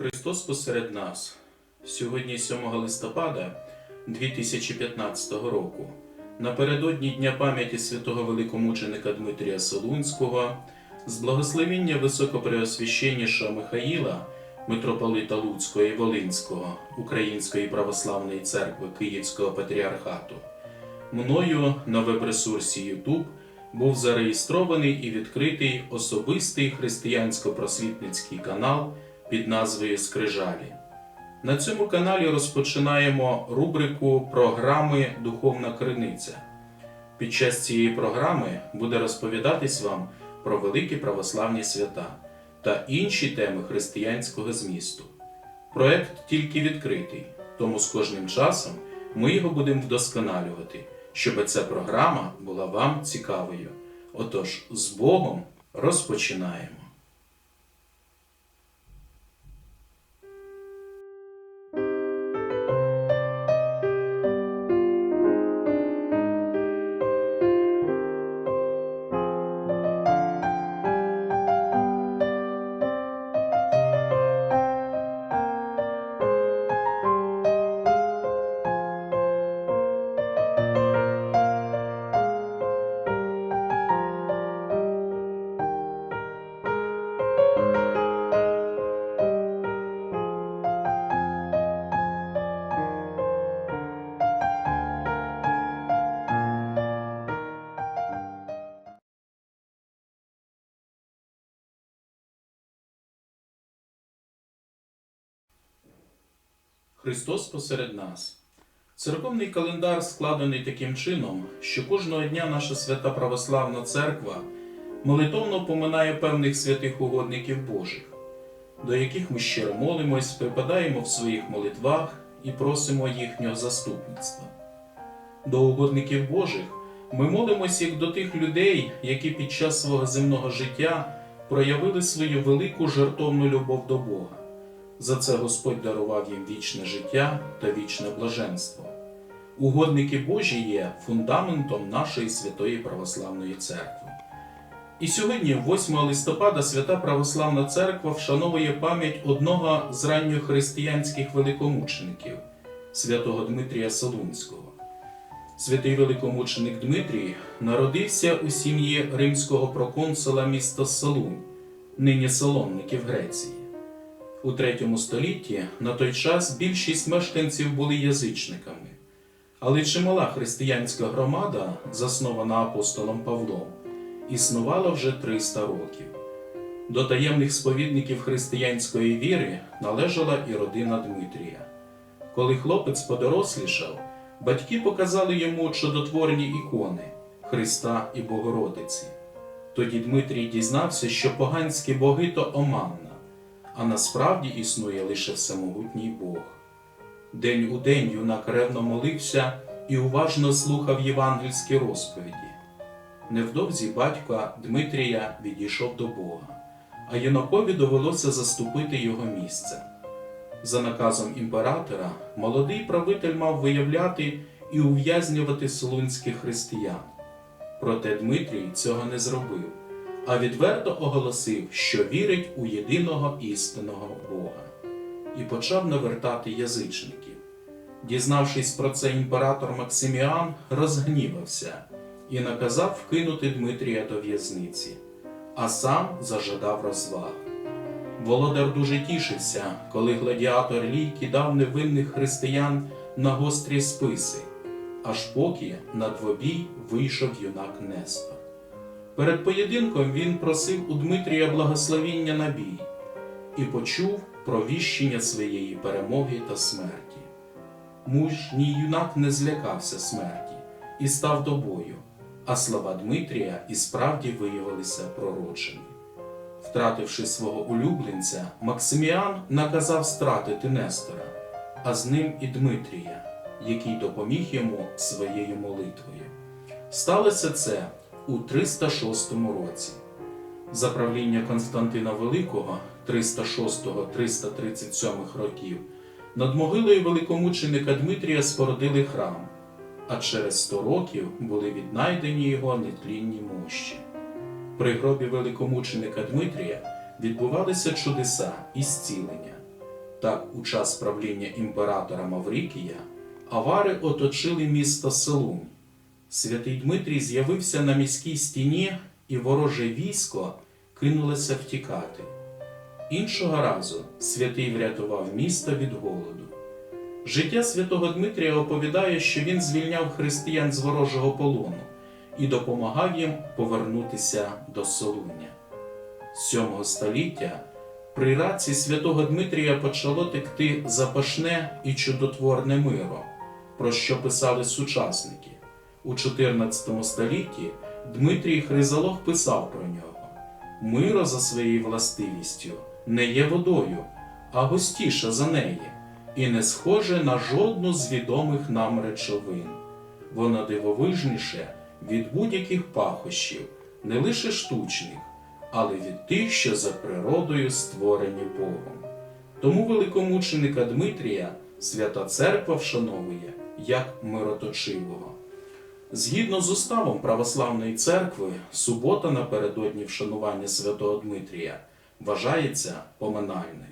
Христос посеред нас. Сьогодні 7 листопада 2015 року. Напередодні Дня пам'яті святого великомученика Дмитрія Солунського, з благословіння високопреосвященнішого Михаїла, митрополита Луцького і Волинського Української православної церкви Київського патріархату. Мною на веб-ресурсі YouTube був зареєстрований і відкритий особистий християнсько-просвітницький канал під назвою Скрижалі. На цьому каналі розпочинаємо рубрику програми Духовна Криниця. Під час цієї програми буде розповідатись вам про великі православні свята та інші теми християнського змісту. Проект тільки відкритий, тому з кожним часом ми його будемо вдосконалювати, щоб ця програма була вам цікавою. Отож, з Богом розпочинаємо. Христос посеред нас. Церковний календар складений таким чином, що кожного дня наша свята православна церква молитовно поминає певних святих угодників Божих, до яких ми щиро молимось, припадаємо в своїх молитвах і просимо їхнього заступництва. До угодників Божих ми молимось як до тих людей, які під час свого земного життя проявили свою велику жертовну любов до Бога. За це Господь дарував їм вічне життя та вічне блаженство. Угодники Божі є фундаментом нашої святої православної церкви. І сьогодні, 8 листопада, свята православна церква вшановує пам'ять одного з ранньохристиянських великомучеників святого Дмитрія Солунського. Святий великомученик Дмитрій народився у сім'ї римського проконсула міста Солунь, нині Солонники в Греції. У третьому столітті на той час більшість мешканців були язичниками, але чимала християнська громада, заснована апостолом Павлом, існувала вже 300 років. До таємних сповідників християнської віри належала і родина Дмитрія. Коли хлопець подорослішав, батьки показали йому чудотворні ікони Христа і Богородиці. Тоді Дмитрій дізнався, що поганські боги то оманна а насправді існує лише всемогутній Бог. День у день юнак ревно молився і уважно слухав євангельські розповіді. Невдовзі батька Дмитрія відійшов до Бога, а юнакові довелося заступити його місце. За наказом імператора, молодий правитель мав виявляти і ув'язнювати солунських християн. Проте Дмитрій цього не зробив а відверто оголосив, що вірить у єдиного істинного Бога, і почав навертати язичників. Дізнавшись про це, імператор Максиміан розгнівався і наказав вкинути Дмитрія до в'язниці, а сам зажадав розваг. Володар дуже тішився, коли гладіатор Лій кидав невинних християн на гострі списи, аж поки на двобій вийшов юнак Нестор. Перед поєдинком він просив у Дмитрія благословіння на бій і почув про віщення своєї перемоги та смерті. Мужній юнак не злякався смерті і став до бою, а слова Дмитрія і справді виявилися пророчими. Втративши свого улюбленця, Максиміан наказав стратити Нестора, а з ним і Дмитрія, який допоміг йому своєю молитвою. Сталося це у 306 році. За правління Константина Великого 306-337 років над могилою великомученика Дмитрія спородили храм, а через 100 років були віднайдені його нетлінні мощі. При гробі великомученика Дмитрія відбувалися чудеса і зцілення. Так, у час правління імператора Маврикія авари оточили місто Селунь. Святий Дмитрій з'явився на міській стіні, і вороже військо кинулося втікати. Іншого разу святий врятував місто від голоду. Життя святого Дмитрія оповідає, що він звільняв християн з ворожого полону і допомагав їм повернутися до Солуня. 7 століття при раці святого Дмитрія почало текти запашне і чудотворне миро, про що писали сучасники. У 14 столітті Дмитрій Хризалог писав про нього: Миро за своєю властивістю не є водою, а густіша за неї, і не схоже на жодну з відомих нам речовин. Воно дивовижніше від будь-яких пахощів, не лише штучних, але від тих, що за природою створені Богом. Тому великомученика Дмитрія Свята Церква вшановує як мироточивого. Згідно з уставом Православної церкви, субота напередодні вшанування святого Дмитрія вважається поминальною.